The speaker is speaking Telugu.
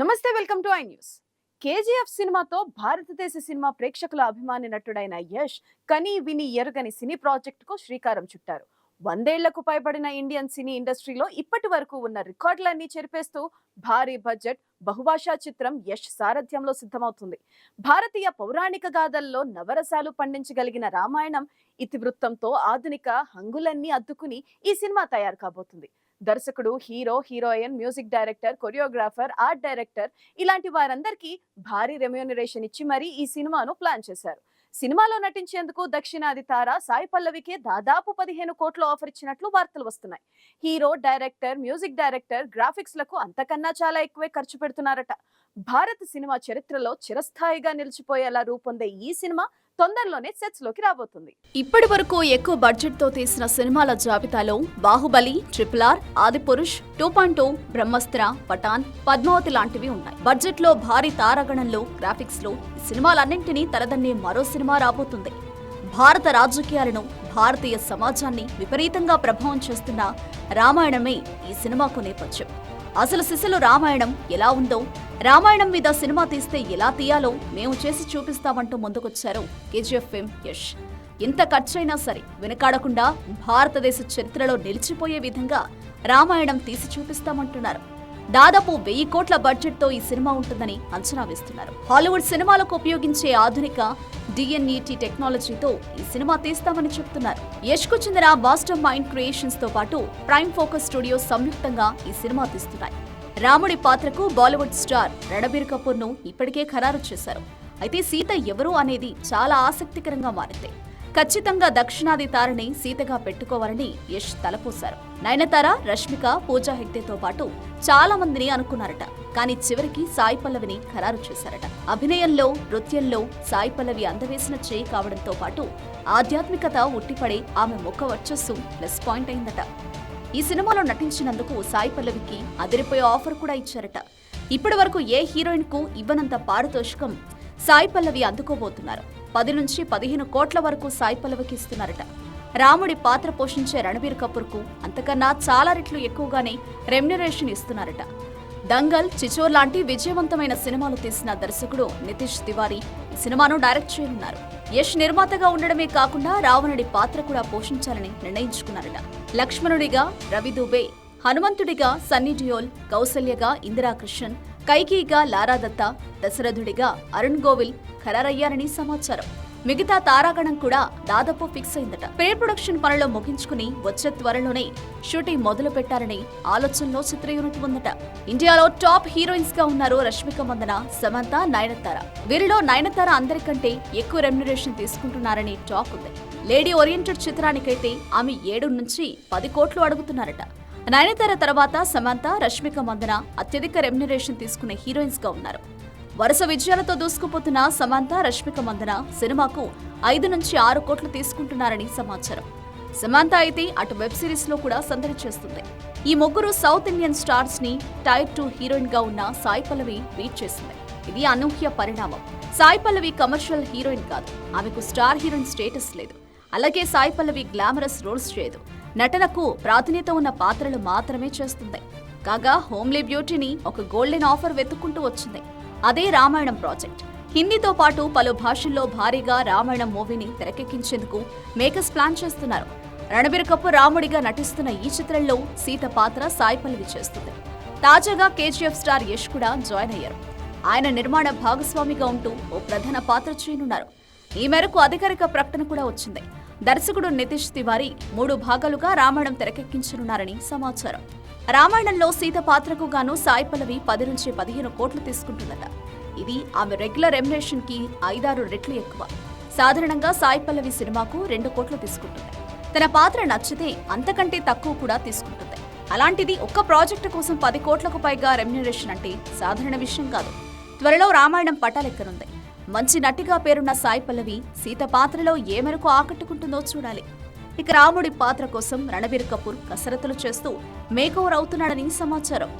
Namaste welcome to I news. KGF సినిమాతో భారతదేశ సినిమా ప్రేక్షకుల అభిమాని నటుడైన యష్ కని విని ఎరుగని సినీ ప్రాజెక్టుకు శ్రీకారం చుట్టారు. వందేళ్ళకు పైబడిన ఇండియన్ సినీ ఇండస్ట్రీలో ఇప్పటి వరకు ఉన్న రికార్డులన్నీ చెరిపేస్తూ భారీ బడ్జెట్ బహుభాషా చిత్రం యష్ సారథ్యంలో సిద్ధమవుతుంది. భారతీయ పౌరాణిక గాథల్లో నవరసాలు పండించగలిగిన రామాయణం ఇతివృత్తంతో ఆధునిక హంగులన్నీ అద్దుకుని ఈ సినిమా తయారు కాబోతుంది. దర్శకుడు hero heroine music director choreographer art director ఇలాంటి వారందరికీ భారీ రెమ్యూనరేషన్ ఇచ్చి మరీ ఈ సినిమాను ప్లాన్ చేశారు. సినిమాలో నటించేందుకు దక్షిణాది తార సాయి పల్లవికే దాదాపు పదిహేను కోట్లు ఆఫర్ ఇచ్చినట్లు వార్తలు వస్తున్నాయి. హీరో డైరెక్టర్ మ్యూజిక్ డైరెక్టర్ గ్రాఫిక్స్లకు అంతకన్నా చాలా ఎక్కువే ఖర్చు పెడుతున్నారట. భారత సినిమా చరిత్రలో చిరస్థాయిగా నిలిచిపోయేలా రూపొందే ఈ సినిమా తొందరలోనే సెట్స్లోకి రాబోతుంది. ఇప్పటి వరకు ఎక్కువ బడ్జెట్తో తీసిన సినిమాల జాబితాలో Baahubali triple R Adipurush two point two Brahmastra Pathaan Padmavati లాంటివి ఉన్నాయి. బడ్జెట్లో భారీ తారాగణంలో గ్రాఫిక్స్లో సినిమాలన్నింటినీ తలదన్నే మరో సినిమా రాబోతుంది. భారత రాజకీయాలను భారతీయ సమాజాన్ని విపరీతంగా ప్రభావం చేస్తున్న రామాయణమే ఈ సినిమాకు నేపథ్యం. అసలు సిసలు రామాయణం ఎలా ఉందో రామాయణం మీద సినిమా తీస్తే ఎలా తీయాలో మేము చేసి చూపిస్తామంటూ ముందుకొచ్చారు కేజీఎఫ్ ఫిల్మ్ యష్. ఇంత ఖర్చైనా సరే వెనకాడకుండా భారతదేశ చరిత్రలో నిలిచిపోయే విధంగా రామాయణం తీసి చూపిస్తామంటున్నారు. దాదాపు వెయ్యి కోట్ల బడ్జెట్తో ఈ సినిమా ఉంటుందని అంచనా వేస్తున్నారు. హాలీవుడ్ సినిమాలకు ఉపయోగించే ఆధునిక డిఎన్ఈటీ టెక్నాలజీతో ఈ సినిమా తీస్తామని చెప్తున్నారు. యష్కు చెందిన మాస్టర్ మైండ్ క్రియేషన్స్తో పాటు ప్రైమ్ ఫోకస్ స్టూడియో సంయుక్తంగా ఈ సినిమా తీస్తున్నాయి. రాముడి పాత్రకు బాలీవుడ్ స్టార్ రణబీర్ కపూర్ను ఇప్పటికే ఖరారు చేశారు. అయితే సీత ఎవరు అనేది చాలా ఆసక్తికరంగా మారింది. ఖచ్చితంగా దక్షిణాది తారని సీతగా పెట్టుకోవాలని యష్ తలపోశారు. నయనతార రష్మిక పూజా హెగ్దేతో పాటు చాలా మందిని అనుకున్నారట. కానీ చివరికి సాయి పల్లవిని ఖరారు చేశారట. అభినయంలో నృత్యంలో సాయి పల్లవి అందవేసిన చేయి కావడంతో పాటు ఆధ్యాత్మికత ఉట్టిపడే ఆమె ముఖ వర్చస్సు ప్లస్ పాయింట్ అయిందట. ఈ సినిమాలో నటించినందుకు సాయి పల్లవికి అదిరిపోయే ఆఫర్ కూడా ఇచ్చారట. ఇప్పటి వరకు ఏ హీరోయిన్కు ఇవ్వనంత పారితోషికం సాయి పల్లవి అందుకోబోతున్నారు. పది నుంచి పదిహేను కోట్ల వరకు సాయి పల్లవికి ఇస్తున్నారట. రాముడి పాత్ర పోషించే రణబీర్ కపూర్కు అంతకన్నా చాలా రెట్లు ఎక్కువగానే రెమ్యునరేషన్ ఇస్తున్నారట. దంగల్ చిచోర్ లాంటి విజయవంతమైన సినిమాలు తీసిన దర్శకుడు నితీష్ తివారీ సినిమాను డైరెక్ట్ చేయనున్నారు. యష్ నిర్మాతగా ఉండడమే కాకుండా రావణుడి పాత్ర కూడా పోషించాలని నిర్ణయించుకున్నారట. లక్ష్మణుడిగా రవి దుబే హనుమంతుడిగా సన్నీ డియోల్ కౌసల్యగా ఇందిరా కృష్ణన్ కైకీగా లారా దత్త దశరథుడిగా అరుణ్ గోవిల్ ఖరారయ్యారని సమాచారం. మిగతా తారాగణం కూడా దాదాపు ఫిక్స్ అయిందట. ప్రీ ప్రొడక్షన్ పనులు ముగించుకుని వచ్చే త్వరలోనే షూటింగ్ మొదలు పెట్టారని ఆలోచనలో చిత్ర యూనిట్ ఉందట. ఇండియాలో టాప్ హీరోయిన్స్గా ఉన్నారు రష్మిక మందన సమంత నయనతార. వీరిలో నయనతార అందరికంటే ఎక్కువ రెమ్యునరేషన్ తీసుకుంటున్నారని టాక్ ఉంది. లేడీ ఓరియంటెడ్ చిత్రానికైతే ఆమె ఏడు నుంచి పది కోట్లు అడుగుతున్నారట. నయనతార తర్వాత సమంత రష్మిక మందన అత్యధిక రెమ్యునరేషన్ తీసుకునే హీరోయిన్స్గా ఉన్నారు. వరుస విజయాలతో దూసుకుపోతున్న సమంత రష్మిక మందన సినిమాకు ఐదు నుంచి ఆరు కోట్లు తీసుకుంటున్నారని సమాచారం. సమంత అయితే అటు వెబ్ సిరీస్లో కూడా సందడి చేస్తుంది. ఈ ముగ్గురు సౌత్ ఇండియన్ స్టార్స్ని టైర్ టూ హీరోయిన్గా ఉన్న సాయి పల్లవి బీట్ చేసింది. ఇది అనూహ్య పరిణామం. సాయి పల్లవి కమర్షియల్ హీరోయిన్ కాదు. ఆమెకు స్టార్ హీరోయిన్ స్టేటస్ లేదు. అలాగే సాయి పల్లవి గ్లామరస్ రోల్స్ చేయదు. నటనకు ప్రాధాన్యత ఉన్న పాత్రలు మాత్రమే చేస్తుంది. కాగా హోమ్లీ బ్యూటీని ఒక గోల్డెన్ ఆఫర్ వెతుక్కుంటూ వచ్చింది. అదే రామాయణం ప్రాజెక్ట్. హిందీతో పాటు పలు భాషల్లో భారీగా రామాయణం మూవీని తెరకెక్కించేందుకు మేకర్స్ ప్లాన్ చేస్తున్నారు. రణబీర్ కపూర్ రాముడిగా నటిస్తున్న ఈ చిత్రంలో సీత పాత్ర సాయి పల్లవి చేస్తుంది. తాజాగా కేజీఎఫ్ స్టార్ యష్ కూడా జాయిన్ అయ్యారు. ఆయన నిర్మాణ భాగస్వామిగా ఉంటూ ఓ ప్రధాన పాత్ర చేయనున్నారు. ఈ మేరకు అధికారిక ప్రకటన కూడా వచ్చింది. దర్శకుడు నితీష్ తివారీ మూడు భాగాలుగా రామాయణం తెరకెక్కించనున్నారని సమాచారం. రామాయణంలో సీత పాత్రకు గాను సాయి పల్లవి పది నుంచి పదిహేను కోట్లు తీసుకుంటుందట. ఇది ఆమె రెగ్యులర్ రెమ్యునేషన్కి ఐదారు రెట్లు ఎక్కువ. సాధారణంగా సాయి పల్లవి సినిమాకు రెండు కోట్లు తీసుకుంటుంది. తన పాత్ర నచ్చితే అంతకంటే తక్కువ కూడా తీసుకుంటుంది. అలాంటిది ఒక్క ప్రాజెక్టు కోసం పది కోట్లకు పైగా రెమ్యునరేషన్ అంటే సాధారణ విషయం కాదు. త్వరలో రామాయణం పట్టాలెక్కనుంది మంచి నటిగా పేరున్న సాయి పల్లవి సీత పాత్రలో ఏ మేరకు ఆకట్టుకుంటుందో చూడాలి. ఇక రాముడి పాత్ర కోసం రణబీర్ కపూర్ కసరత్తులు చేస్తూ మేకోవర్ అవుతున్నాడని సమాచారం.